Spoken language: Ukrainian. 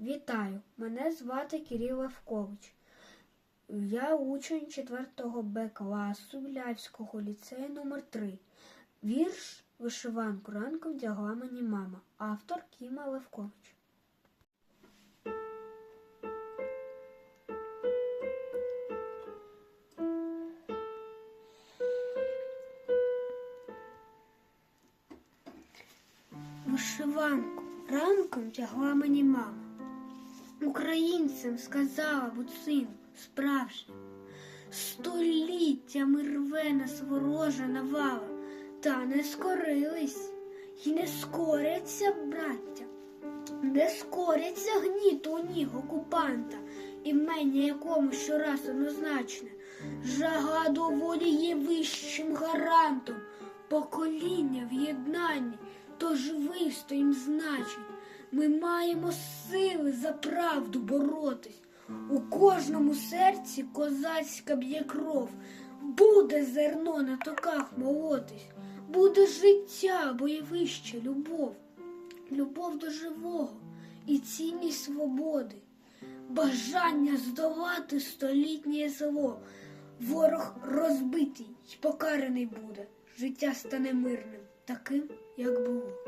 Вітаю! Мене звати Кирил Левкович. Я учень 4 Б класу Білявського ліцею номер 3 Вірш Вишиванку ранком вдягла мені мама. Автор Кіма Левкович. Вишиванку ранком тягла мені мама. Українцям сказала будь сину справжнім. Століттями рве нас ворожа навала, та не скорились і не скоряться, браття, не скоряться гніту у ніг окупанта, імення якому щораз однозначне. Жага до волі є вищим гарантом, покоління в єднанні, тож вистоїм значить. Ми маємо сили за правду боротись. У кожному серці козацька б'є кров, буде зерно на токах молотись, буде життя, бойовище, любов, любов до живого і цінність свободи, бажання здолати столітнє зло. Ворог розбитий й покараний буде, життя стане мирним, таким, як було.